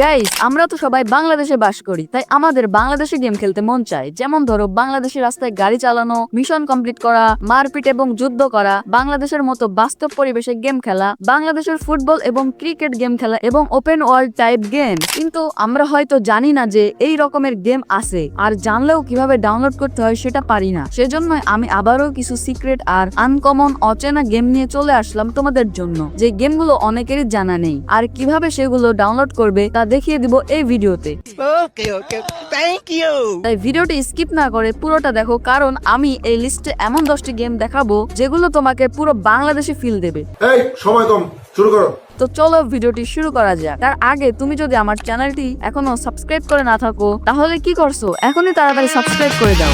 Guys আমরা তো সবাই বাংলাদেশে বাস করি, তাই আমাদের বাংলাদেশে গেম খেলতে মন চায়। যেমন ধরো বাংলাদেশের রাস্তায় গাড়ি চালানো মিশন কমপ্লিট করা, মারপিট এবং যুদ্ধ করা, বাংলাদেশের মতো বাস্তব পরিবেশে গেম খেলা, বাংলাদেশের ফুটবল এবং ক্রিকেট গেম খেলা এবং ওপেন ওয়ার্ল্ড টাইপ গেম কিন্তু আমরা হয়তো জানি না যে এই রকমের গেম আছে, আর জানলেও কীভাবে ডাউনলোড করতে হয় সেটা পারি না। সেজন্য আমি আবারও কিছু সিক্রেট আর আনকমন অচেনা গেম নিয়ে চলে আসলাম তোমাদের জন্য, যে গেমগুলো অনেকেরই জানা নেই। আর কীভাবে সেগুলো ডাউনলোড করবে তা দেখিয়ে দিব এই ভিডিওতে। Okay, okay. Thank you. তাই ভিডিওটি স্কিপ না করে পুরোটা দেখো কারণ আমি এই লিস্টে এমন দশটি গেম দেখাবো যেগুলো তোমাকে পুরো বাংলাদেশে ফিল দেবে। এই সময় কম শুরু করো। তো চলো ভিডিওটি শুরু করা যাক। তার আগে তুমি যদি আমার চ্যানেলটি এখনও সাবস্ক্রাইব করে না থাকো তাহলে কি করছ? এখনই তাড়াতাড়ি সাবস্ক্রাইব করে দাও।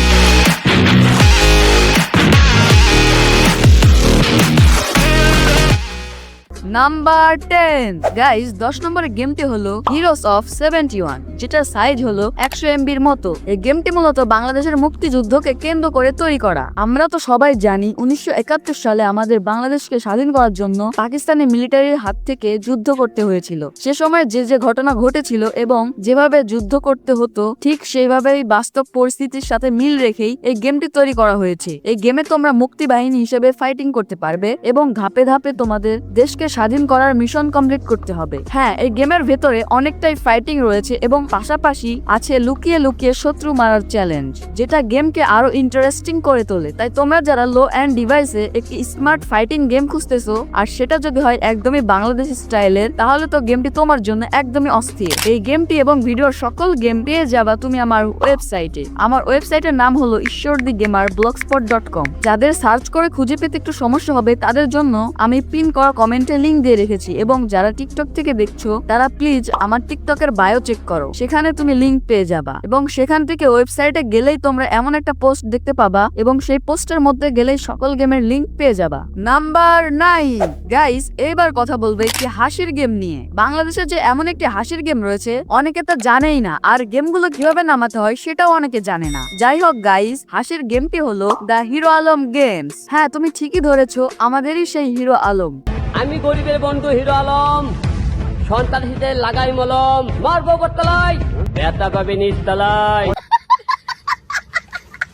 নাম্বার টেন গাইজ দশ নম্বরের গেমটি হলো হিরোস অফ সেভেন্টি ওয়ান যেটার সাইজ হলো একশো এমবির মতো। এই গেমটি মূলত বাংলাদেশের মুক্তিযুদ্ধকে কেন্দ্র করে তৈরি করা। আমরা তো সবাই জানি উনিশশো একাত্তর সালে আমাদের বাংলাদেশকে স্বাধীন করার জন্য পাকিস্তানি মিলিটারির হাত থেকে যুদ্ধ করতে হয়েছিল। সে সময় যে যে ঘটনা ঘটেছিল এবং যেভাবে যুদ্ধ করতে হতো, ঠিক সেইভাবেই বাস্তব পরিস্থিতির সাথে মিল রেখেই এই গেমটি তৈরি করা হয়েছে। এই গেমে তোমরা মুক্তি বাহিনী হিসেবে ফাইটিং করতে পারবে এবং ধাপে ধাপে তোমাদের দেশকে স্বাধীন করার মিশন কমপ্লিট করতে হবে। হ্যাঁ এই গেমের ভেতরে অনেকটাই ফাইটিং রয়েছে এবং পাশাপাশি আছে লুকিয়ে লুকিয়ে শত্রু মারার চ্যালেঞ্জ যেটা গেমকে আরও ইন্টারেস্টিং করে তোলে। তাই তোমরা যারা লো অ্যান্ড ডিভাইসে একটি স্মার্ট ফাইটিং গেম খুঁজতেছো, আর সেটা যদি হয় একদমই বাংলাদেশি স্টাইলের তাহলে তো গেমটি তোমার জন্য একদমই অস্থির। এই গেমটি এবং ভিডিওর সকল গেম পেয়ে যাবা তুমি আমার ওয়েবসাইটে আমার ওয়েবসাইটের নাম হলো Ishwar the gamer blogspot dot com যাদের সার্চ করে খুঁজে পেতে একটু সমস্যা হবে, তাদের জন্য আমি পিন করা কমেন্টে লিঙ্ক দিয়ে রেখেছি, এবং যারা টিকটক থেকে দেখছ, তারা প্লিজ আমার টিকটকের বায়ো চেক করো। সেখানে তুমি লিংক পেয়ে যাবা। এবং সেখান থেকে ওয়েবসাইটে গেলেই তোমরা এমন একটা পোস্ট দেখতে পাবা এবং সেই পোস্টের মধ্যে গেলেই সকল গেমের লিংক পেয়ে যাবা। নাম্বার নাইন গাইস এবার কথা বলবে একটি হাসির গেম নিয়ে। বাংলাদেশে যে এমন একটি হাসির গেম রয়েছে, অনেকে তা জানেই না। আর গেমগুলো কীভাবে নামাতে হয় সেটাও অনেকে জানে না। যাই হোক গাইস হাসির গেমটি হলো দ্য হিরো আলম গেমস হ্যাঁ তুমি ঠিকই ধরেছো, আমাদেরই সেই হিরো আলম আমি গরিবের বন্ধু হিরো আলম। সন্তান লাগাই মলম মারবো বটতলায়। ব্যথা পাবে নিচতলায়।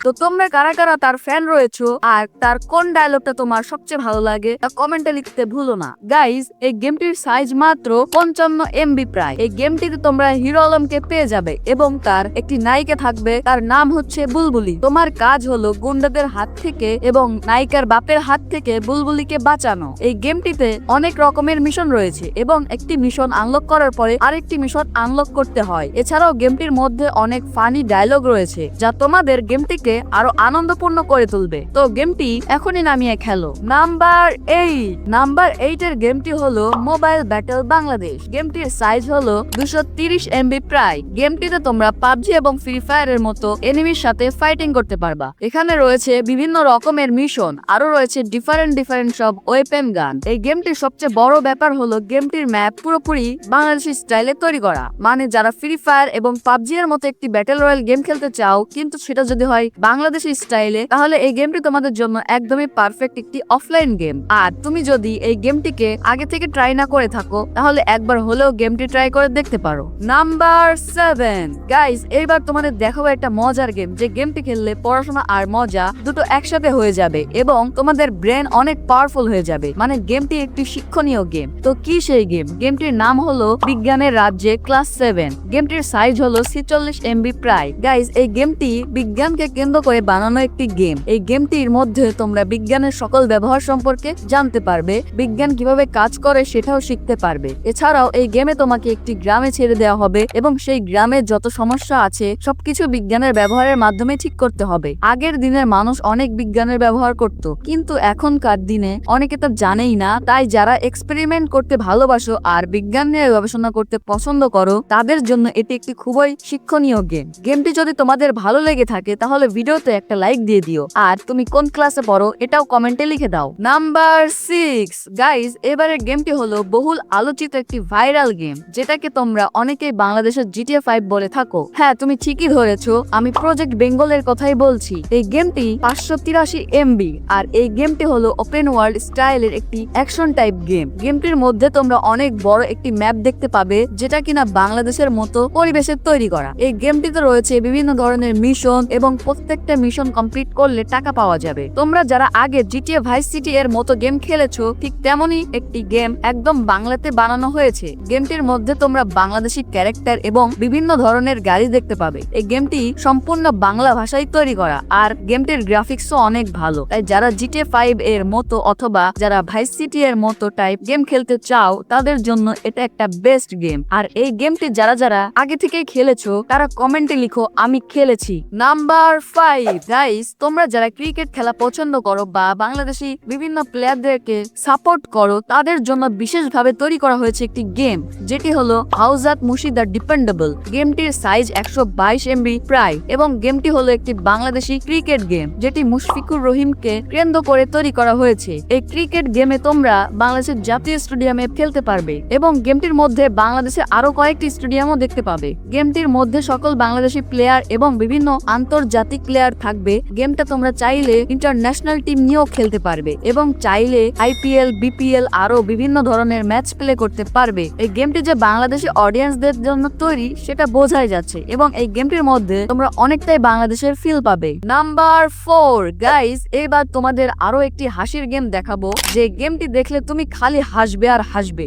তো তোমরা কারা কারা তার ফ্যান রয়েছো আর তার কোন ডায়লগটা তোমার সবচেয়ে ভালো লাগে, তা কমেন্টে লিখতে ভুলো না। গাইজ এই গেমটির সাইজ মাত্র পঞ্চান্ন এমবি প্রায়। এই গেমটিতে তোমরা হিরো আলমকে পেয়ে যাবে এবং তার একটি নায়িকা থাকবে, তার নাম হচ্ছে বুলবুলি। তোমার কাজ হলো গুন্ডাদের হাত থেকে এবং নায়িকার বাপের হাত থেকে বুলবুলিকে বাঁচানো। এই গেমটিতে অনেক রকমের মিশন রয়েছে এবং একটি মিশন আনলক করার পরে আরেকটি মিশন আনলক করতে হয়। এছাড়াও গেমটির মধ্যে অনেক ফানি ডায়লগ রয়েছে, যা তোমাদের গেমটিকে আরও আনন্দপূর্ণ করে তুলবে। তো গেমটি এখনই নামিয়ে খেলো। নাম্বার এইট নাম্বার এইট এর গেমটি হলো মোবাইল ব্যাটেল বাংলাদেশ গেমটির সাইজ হলো দুশো তিরিশ এমবি প্রায়। গেমটিতে তোমরা পাবজি এবং ফ্রি ফায়ার এর মতো এনিমির সাথে ফাইটিং করতে পারবা। এখানে রয়েছে বিভিন্ন রকমের মিশন আরও রয়েছে ডিফারেন্ট ডিফারেন্ট সব ওয়েপেন গান এই গেমটির সবচেয়ে বড় ব্যাপার হলো গেমটির ম্যাপ পুরোপুরি বাংলাদেশি স্টাইলে তৈরি করা। মানে যারা ফ্রি ফায়ার এবং পাবজি এর মতো একটি ব্যাটেল রয়্যাল গেম খেলতে চাও, কিন্তু সেটা যদি হয় বাংলাদেশি স্টাইলে, তাহলে এই গেমটি তোমাদের জন্য একদমই পারফেক্ট একটি অফলাইন গেম আর তুমি যদি এই গেমটিকে আগে থেকে ট্রাই না করে থাকো, তাহলে একবার হলেও গেমটি ট্রাই করে দেখতে পারো। নাম্বার সেভেন গাইস এইবার তোমাদের দেখাবো একটা মজার গেম যে গেমটি খেললে পড়াশোনা আর মজা দুটো একসাথে হয়ে যাবে এবং তোমাদের ব্রেন অনেক পাওয়ারফুল হয়ে যাবে। মানে গেমটি একটি শিক্ষণীয় গেম তো কি সেই গেম গেমটির নাম হলো বিজ্ঞানের রাজ্যে ক্লাস সেভেন গেমটির সাইজ হলো ছিচল্লিশ এমবি প্রায়। গাইস এই গেমটি বিজ্ঞানকে কেন্দ্র করে বানানো একটি গেম এই গেমটির মধ্যে তোমরা বিজ্ঞানের সকল ব্যবহার সম্পর্কে জানতে পারবে, বিজ্ঞান কীভাবে কাজ করে সেটাও শিখতে পারবে। এছাড়াও এই গেমে তোমাকে একটি গ্রামে ছেড়ে দেওয়া হবে এবং সেই গ্রামে যত সমস্যা আছে, সবকিছু বিজ্ঞানের ব্যবহারের মাধ্যমে ঠিক করতে হবে। আগের দিনের মানুষ অনেক বিজ্ঞানের ব্যবহার করত, কিন্তু এখনকার দিনে অনেকে তো জানেই না, তাই যারা এক্সপেরিমেন্ট করতে ভালোবাসো আর বিজ্ঞান নিয়ে গবেষণা করতে পছন্দ করো, তাদের জন্য এটি একটি খুবই শিক্ষণীয় গেম গেমটি যদি তোমাদের ভালো লেগে থাকে, তাহলে ভিডিওতে একটা লাইক দিয়ে দিও। আর তুমি কোন ক্লাসে পড়ো এটাও কমেন্টে লিখে দাও। নাম্বার সিক্স গাইজ এবারের গেমটি হলো বহুল আলোচিত একটি ভাইরাল গেম যেটাকে তোমরা অনেকেই বাংলাদেশের জিটিএ ফাইভ বলে থাকো। হ্যাঁ তুমি ঠিকই ধরেছো, আমি প্রজেক্ট বেঙ্গলের কথাই বলছি। এই গেমটি পাঁচশো তিরাশি এমবি আর এই গেমটি হলো ওপেন ওয়ার্ল্ড স্টাইলের একটি অ্যাকশন টাইপ গেম গেমটির মধ্যে তোমরা অনেক বড় একটি ম্যাপ দেখতে পাবে, যেটা কিনা বাংলাদেশের মতো পরিবেশের তৈরি করা। এই গেমটিতে রয়েছে বিভিন্ন ধরনের মিশন এবং প্রত্যেকটা মিশন কমপ্লিট করলে টাকা পাওয়া যাবে। তোমরা যারা আগে জিটিএ ভাইস সিটি এর মতো গেম খেলেছো, ঠিক তেমনই একটি গেম একদম বাংলাতে বানানো হয়েছে। গেমটির মধ্যে তোমরা বাংলাদেশি ক্যারেক্টার এবং বিভিন্ন ধরনের গাড়ি দেখতে পাবে। এই গেমটি সম্পূর্ণ বাংলা ভাষায় তৈরি করা, আর গেমটির গ্রাফিক্সও অনেক ভালো। তাই যারা জিটিএ ফাইভ এর মতো অথবা যারা ভাইস সিটি এর মতো টাইপ গেম খেলতে চাও, তাদের জন্য এটা একটা বেস্ট গেম আর এই গেমটি যারা যারা আগে থেকে খেলেছো, তারা কমেন্টে লিখো, আমি খেলেছি। নাম্বার ফাইভ গাইস তোমরা যারা ক্রিকেট খেলা পছন্দ করো বা বাংলাদেশি বিভিন্ন প্লেয়ারদেরকে সাপোর্ট করো, তাদের জন্য বিশেষভাবে তৈরি করা হয়েছে একটি গেম যেটি হলো হাউজাত মুশিদা ডিপেন্ডেবল গেমটির সাইজ একশো বাইশ এমবি প্রায়, এবং গেমটি হলো একটি বাংলাদেশি ক্রিকেট গেম যেটি মুশফিকুর রহিমকে কেন্দ্র করে তৈরি করা হয়েছে। এই ক্রিকেট গেমে তোমরা বাংলাদেশের জাতীয় স্টেডিয়ামে খেলতে পারবে, এবং গেমটির মধ্যে বাংলাদেশে আরও কয়েকটি স্টেডিয়ামও দেখতে পাবে। গেমটির মধ্যে সকল বাংলাদেশি প্লেয়ার এবং বিভিন্ন আন্তর্জাতিক প্লেয়ার থাকবে গেমটা তোমরা চাইলে ইন্টারন্যাশনাল টিম নিয়েও খেলতে পারবে এবং চাইলে আইপিএল বিপিএল আরও বিভিন্ন ধরনের ম্যাচ প্লে করতে পারবে। এই গেমটি যে বাংলাদেশি অডিয়েন্সদের জন্য তৈরি, সেটা বোঝাই যাচ্ছে এবং এই গেমটির মধ্যে তোমরা অনেকটাই বাংলাদেশের ফিল পাবে। নাম্বার ফোর গাইস এবার তোমাদের আরও একটি হাসির গেম দেখাবো। যে গেমটি দেখলে তুমি খালি হাসবে আর হাসবে।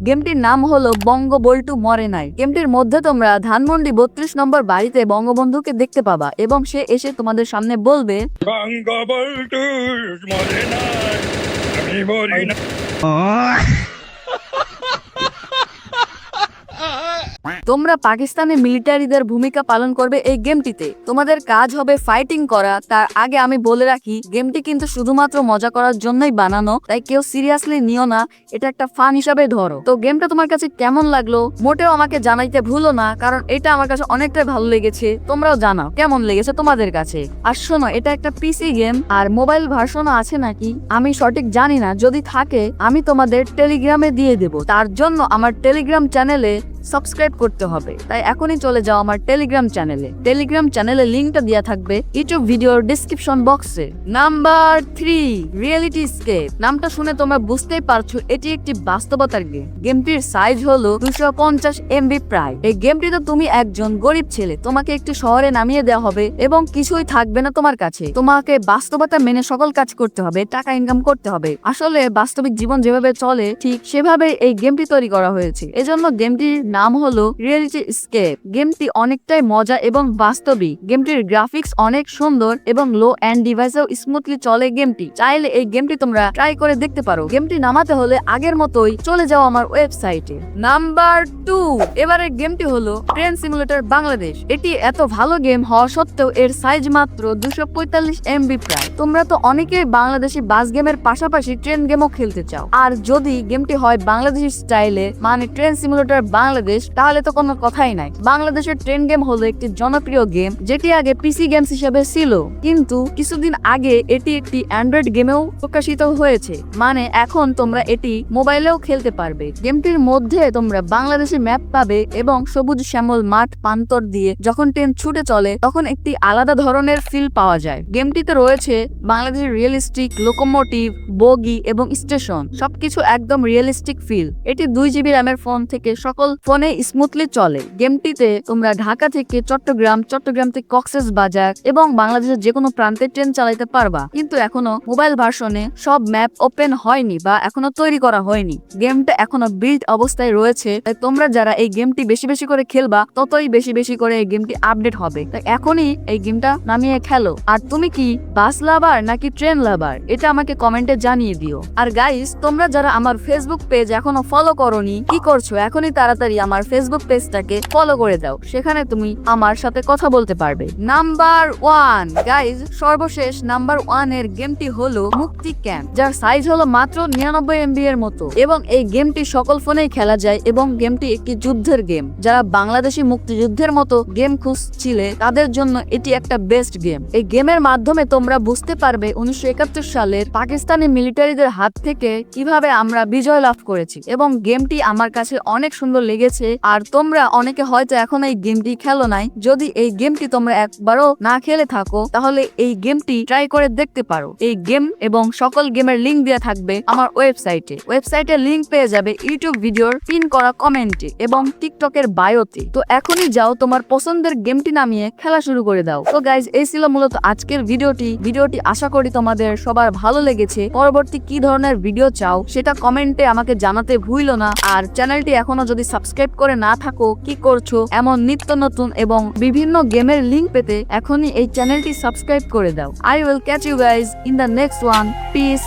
গেমটির নাম হলো বঙ্গবল্টু মরে নাই। গেমটির মধ্যে তোমরা ধানমন্ডি বত্রিশ নম্বর বাড়িতে বঙ্গবন্ধুকে দেখতে পাবা এবং সে এসে তোমাদের সামনে বলবে মরে নাই আমি মরি না তোমরা পাকিস্তানি মিলিটারিদের ভূমিকা পালন করবে এই গেমটিতে। তোমাদের কাজ হবে ফাইটিং করা। তার আগে আমি বলে রাখি, গেমটি কিন্তু শুধুমাত্র মজা করার জন্যই বানানো, তাই কেউ সিরিয়াসলি নিও না। এটা একটা ফান হিসাবে ধরো। তো গেমটা তোমার কাছে কেমন লাগল? মোটেও আমাকে জানাইতে ভুলো না, কারণ এটা আমার কাছে অনেকটাই ভালো লেগেছে। তোমরাও জানাও, কেমন লেগেছে তোমাদের কাছে? আর শোনো, এটা একটা পিসি গেম আর মোবাইল ভার্সনও আছে নাকি? আমি সঠিক জানি না, যদি থাকে, আমি তোমাদের টেলিগ্রামে দিয়ে দেব। তার জন্য আমার টেলিগ্রাম চ্যানেলে সাবস্ক্রাইব করতে হবে। তাই এখনই চলে যাও আমার টেলিগ্রাম চ্যানেলে টেলিগ্রাম চ্যানেলে লিঙ্কটা দেওয়া থাকবে ইউটিউব ভিডিওর ডিসক্রিপশন বক্সে নাম্বার থ্রি রিয়েলিটি স্কেপ নামটা শুনে তোমরা বুঝতেই পারছ, এটি একটি বাস্তবতার গেম গেমটির সাইজ হলো দুশো পঞ্চাশ এমবি প্রায়। এই গেমটিতে তুমি একজন গরিব ছেলে, তোমাকে একটি শহরে নামিয়ে দেওয়া হবে এবং কিছুই থাকবে না তোমার কাছে। তোমাকে বাস্তবতা মেনে সকল কাজ করতে হবে, টাকা ইনকাম করতে হবে। আসলে বাস্তবিক জীবন যেভাবে চলে, ঠিক সেভাবে এই গেমটি তৈরি করা হয়েছে। এজন্য গেমটির নাম হলো রিয়েলিটি স্কেপ। গেমটি অনেকটাই মজা এবং বাস্তবিক। গেমটির গ্রাফিক্স অনেক সুন্দর এবং লো অ্যান্ড ডিভাইসেও স্মুথলি চলে গেমটি। চাইলে এই গেমটি তোমরা ট্রাই করে দেখতে পারো। গেমটি নামাতে হলে আগের মতোই চলে যাও আমার ওয়েবসাইটে। Number two. এবারে গেমটি হলো ট্রেন সিমুলেটর বাংলাদেশ। এটি এত ভালো গেম হওয়া সত্ত্বেও এর সাইজ মাত্র দুশো পঁয়তাল্লিশ এমবি প্রায়। তোমরা তো অনেকেই বাংলাদেশি বাস গেমের পাশাপাশি ট্রেন গেমও খেলতে চাও। আর যদি গেমটি হয় বাংলাদেশি স্টাইলে মানে ট্রেন সিমুলেটর বাংলাদেশ তাহলে তো কোনো কথাই নাই। বাংলাদেশের ট্রেন গেম হলো একটি জনপ্রিয় গেম, যেটি আগে পিসি গেমস হিসেবে ছিল। কিন্তু কিছুদিন আগে এটি একটি অ্যান্ড্রয়েড গেমেও প্রকাশিত হয়েছে। মানে এখন তোমরা এটি মোবাইলেও খেলতে পারবে। গেমটির মধ্যে তোমরা বাংলাদেশের ম্যাপ পাবে এবং সবুজ শ্যামল মাঠ প্রান্তর দিয়ে যখন ট্রেন ছুটে চলে, তখন একটি আলাদা ধরনের ফিল পাওয়া যায়। গেমটিতে রয়েছে বাংলাদেশের রিয়েলিস্টিক লোকোমোটিভ বগি এবং স্টেশন সবকিছু একদম রিয়েলিস্টিক ফিল এটি দুই জিবি র্যামের ফোন থেকে সকল ফোনে স্মুথলি চলে। গেমটিতে তোমরা ঢাকা থেকে চট্টগ্রাম চট্টগ্রাম থেকে কক্সেস বাজার এবং বাংলাদেশের যে কোনো প্রান্তে ট্রেন চালাতে পারবা। কিন্তু এখনও মোবাইল ভার্সনে সব ম্যাপ ওপেন হয়নি বা এখনও তৈরি করা হয়নি। গেমটা এখনও বিল্ড অবস্থায় রয়েছে। তাই তোমরা যারা এই গেমটি বেশি বেশি করে খেলবা, ততই বেশি বেশি করে এই গেমটি আপডেট হবে। তাই এখনই এই গেমটা নামিয়ে খেলো। আর তুমি কি বাস লাভার নাকি ট্রেন লাভার এটা আমাকে কমেন্টে জানিয়ে দিও। আর গাইস তোমরা যারা আমার ফেসবুক পেজ এখনও ফলো করনি, কি করছ? এখনই তাড়াতাড়ি আমার ফেসবুক পেজটাকে ফলো করে দাও। সেখানে তুমি আমার সাথে কথা বলতে পারবে। নাম্বার ওয়ান গাইজ সর্বশেষ নাম্বার ওয়ানের গেমটি হলো মুক্তি ক্যাম্প যার সাইজ হলো মাত্র নিরানব্বই এমবি এর মতো। এবং এই গেমটি সকল ফোনেই খেলা যায় এবং গেমটি একটি যুদ্ধের গেম যারা বাংলাদেশি মুক্তিযুদ্ধের মতো গেম খুঁজছিলে, তাদের জন্য এটি একটা বেস্ট গেম এই গেমের মাধ্যমে তোমরা বুঝতে পারবে উনিশশো একাত্তর সালের পাকিস্তানি মিলিটারিদের হাত থেকে কীভাবে আমরা বিজয় লাভ করেছি। এবং গেমটি আমার কাছে অনেক সুন্দর লেগেছে। আর তোমরা অনেকে হয়তো এখন এই গেমটি খেলো নাই। যদি এই গেমটি তোমরা একবারও না খেলে থাকো, তাহলে এই গেমটি ট্রাই করে দেখতে পারো। এই গেম এবং সকল গেমের লিংক দেওয়া থাকবে আমার ওয়েবসাইটে ওয়েবসাইটের লিংক পেয়ে যাবে ইউটিউব ভিডিওর পিন করা কমেন্টে এবং টিকটকের বায়োতে তো এখনই যাও, তোমার পছন্দের গেমটি নামিয়ে খেলা শুরু করে দাও। তো গাইজ এই ছিল মূলত আজকের ভিডিওটি ভিডিওটি আশা করি তোমাদের সবার ভালো লেগেছে। পরবর্তী কি ধরনের ভিডিও চাও, সেটা কমেন্টে আমাকে জানাতে ভুইলো না। আর চ্যানেলটি এখনও যদি সাবস্ক্রাইব করে না থাকো, কি করছ, এমন নিত্য নতুন এবং বিভিন্ন গেমের লিঙ্ক পেতে এখনই এই চ্যানেলটি সাবস্ক্রাইব করে দাও। I will catch you guys in the next one peace